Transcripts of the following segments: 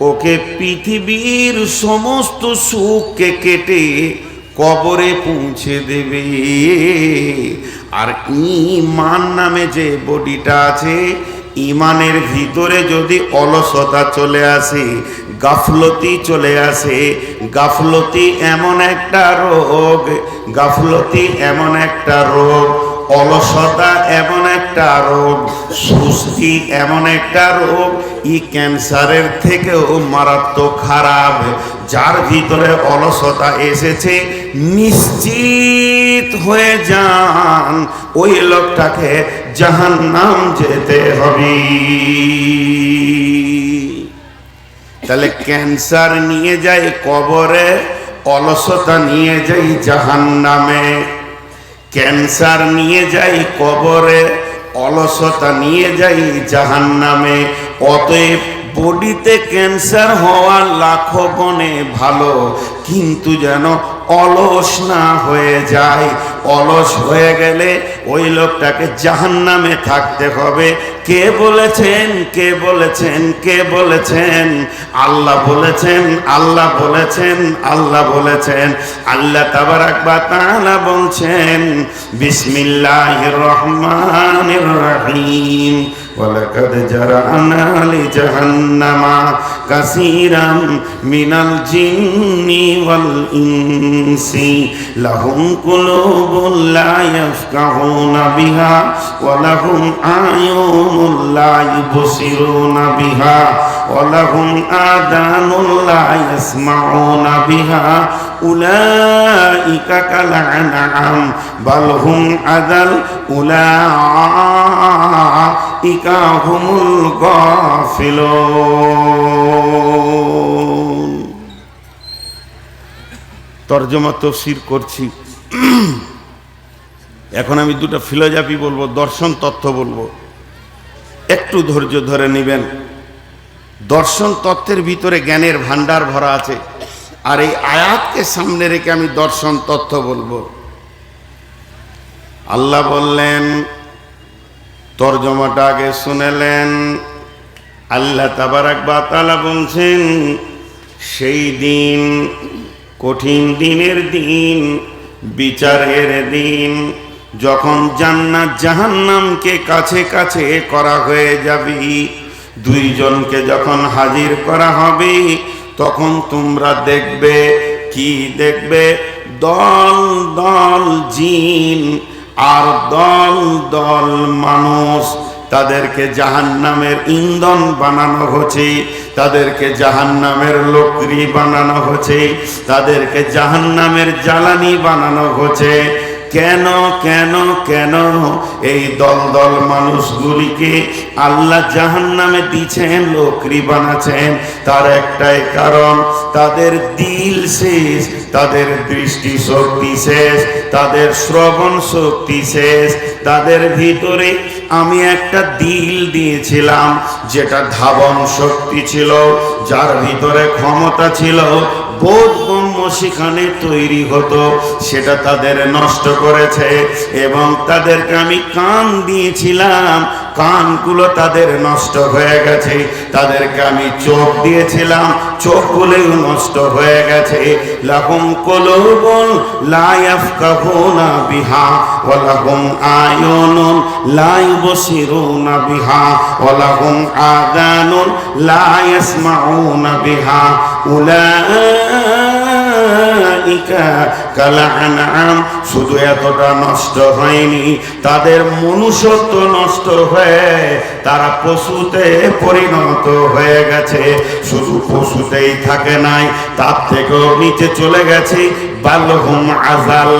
ওকে পৃথিবীর সমস্ত সুখকে কেটে কবরে পৌঁছে দেবে। আর ইমান নামে যে বডিটা আছে ইমানের ভিতরে যদি অলসতা চলে আসে, গাফলতি চলে আসে, গাফলতি এমন একটা রোগ, গাফলতি এমন একটা রোগ, অলসতা এমন একটা রোগ, সুস্থি এমন একটা রোগ, ই ক্যান্সারের থেকেও মারাত্মক খারাপ, যার ভিতরে অলসতা এসেছে, নিশ্চিত হয়ে যান, ওই লোকটাকে জাহান নাম যেতে হবে। তাহলে ক্যান্সার নিয়ে যায় কবরে, অলসতা নিয়ে যাই জাহান নামে ক্যান্সার নিয়ে যাই কবরে অলসতা নিয়ে যাই জাহান নামে অতএব বডিতে ক্যান্সার হওয়া লাখো গণে ভালো, কিন্তু যেন অলস না হয়ে যায়। অলস হয়ে গেলে ওই লোকটাকে জাহান নামে থাকতে হবে। কে বলেছেন কে বলেছেন কে বলেছেন? আল্লাহ বলেছেন আল্লাহ বলেছেন আল্লাহ বলেছেন। আল্লাহ তাবারাক বা তাআলা বলছেন বিসমিল্লাহ রহমান রহিম। ولقد جرأنا لجهنم كثيرا من الجن والإنس لهم قلوب لا يفقهون بها ولهم أعين لا يبصرون بها ولهم آذان لا يسمعون بها أولئك كالأنعام بل هم أذل أولئك উলাইকা হুমুল তর্জমা তফসির করছি। এখন আমি দুটো ফিলোজাফি বলব, দর্শন তথ্য বলব। একটু ধৈর্য ধরে নেবেন। দর্শন তত্ত্বের ভিতরে জ্ঞানের ভাণ্ডার ভরা আছে। আর এই আয়াতকে সামনে রেখে আমি দর্শন তত্ত্ব বলব। আল্লাহ বললেন তর্জমাটা আগে শুনেলেন। আল্লাহ তাবারাক বা তালা বলছেন, সেই দিন, কঠিন দিনের দিন, বিচারের দিন, যখন জান্নাত জাহান্নামকে কাছে কাছে করা হয়ে যাবে, দুইজনকে যখন হাজির করা হবে, তখন তোমরা দেখবে, কি দেখবে? দল দল জিন আর দল দল মানুষ তাদেরকে জাহান নামের ইন্ধন বানানো হচ্ছে, তাদেরকে জাহান নামের লোকরি বানানো হচ্ছে, তাদেরকে জাহান নামের জ্বালানি বানানো হচ্ছে। কেন কেন কেন এই দল দল মানুষগুলিকে আল্লাহ জাহান নামে দিচ্ছেন লোকরি বানাচ্ছেন তার একটাই কারণ, তাদের দিল শেষ, তাদের দৃষ্টি শক্তি শেষ, তাদের শ্রবণ শক্তি শেষ। তাদের ভিতরে আমি একটা দিল দিয়েছিলাম, যেটা ধাবন শক্তি ছিল, যার ভিতরে ক্ষমতা ছিল বোধ সেখানে তৈরি হতো, সেটা তাদের নষ্ট করেছে এবং তাদেরকে আমি কান দিয়েছিলাম, কানগুলো তাদের নষ্ট হয়ে গেছে, তাদেরকে আমি চোখ দিয়েছিলাম চোখগুলোও নষ্ট হয়ে গেছে। লাহুম কলুবুন লা ইয়াফকাহুনা বিহা ওয়া লাহুম আয়ুনুন লা বিহা ওয়া লাহুম আদানুন লা ইয়াসমাউনা বিহা। কালানাম শুধু এতটা নষ্ট হয়নি, তাদের মনুষ্যত্ব নষ্ট হয়ে তারা পশুতে পরিণত হয়ে গেছে। শুধু পশুতেই থাকে নাই, তার থেকেও নিচে চলে গেছে। বাল্যহুম আজাল।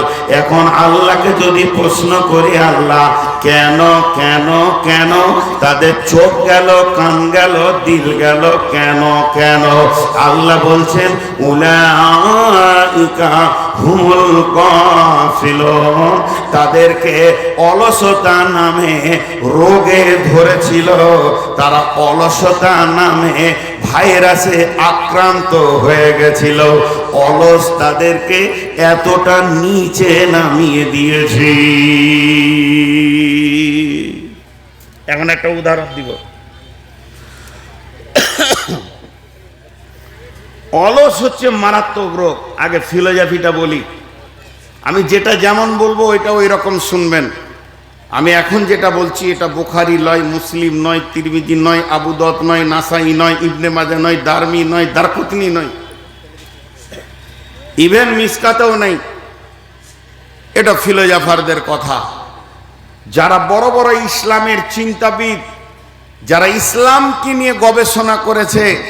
এখন আল্লাহকে যদি প্রশ্ন করি, আল্লাহ, কেন কেন কেন? তাদের চোখ গেল, কান গেল, দিল গেল, কেন কেন? আল্লাহ বলছেন, উলাইকা হুমুল কাফিলুন তাদেরকে অলসতা নামে রোগে ধরেছিল। তারা অলসতা নামে ভাইরাসে আক্রান্ত হয়ে গেছিল। অলস তাদেরকে এতটা নিচে নামিয়ে দিয়েছি। এখন একটা উদাহরণ দিব। অলস হচ্ছে মারাত্মক রোগ। আগে ফিলোজফিটা বলি। আমি যেটা যেমন বলব ওইটা ওই রকম শুনবেন। আমি এখন যেটা বলছি, এটা বুখারি নয়, মুসলিম নয়, তিরমিজি নয় আবুদত নয়, নাসাই নয়, ইবনে মাজা নয়, দারমি নয়, দারকুতনি নয়। ইভেন মিসকাতেও নেই। এটা ফিলোজাফারদের কথা। যারা বড় বড় ইসলামের চিন্তাবিদ, যারা ইসলামকে নিয়ে গবেষণা করেছে,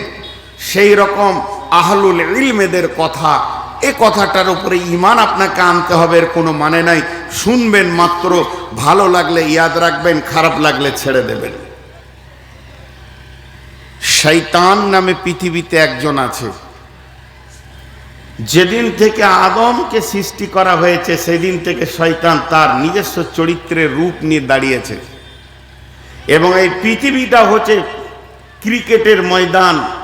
সেই রকম আহলুল ইলমেদের কথা। এ কথাটার উপরে ইমান আপনাকে আনতে হবে, এর কোনো মানে নাই। শুনবেন মাত্র, ভালো লাগলে ইয়াদ রাখবেন, খারাপ লাগলে ছেড়ে দেবেন। শৈতান নামে পৃথিবীতে একজন আছে। যেদিন থেকে আদমকে সৃষ্টি করা হয়েছে, সেদিন থেকে শয়তান তার নিজস্ব চরিত্রের রূপ নিয়ে দাঁড়িয়েছে। এবং এই পৃথিবীটা হচ্ছে ক্রিকেটের ময়দান।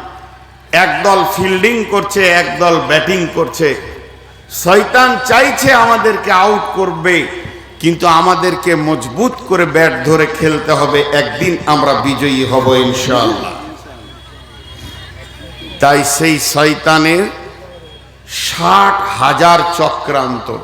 একদল ফিল্ডিং করছে, একদল ব্যাটিং করছে। শয়তান চাইছে আমাদেরকে আউট করবে, কিন্তু আমাদেরকে মজবুত করে ব্যাট ধরে খেলতে হবে। একদিন আমরা বিজয়ী হব ইনশাআল্লাহ। তাই সেই শয়তানের ষাট হাজার চক্রান্ত।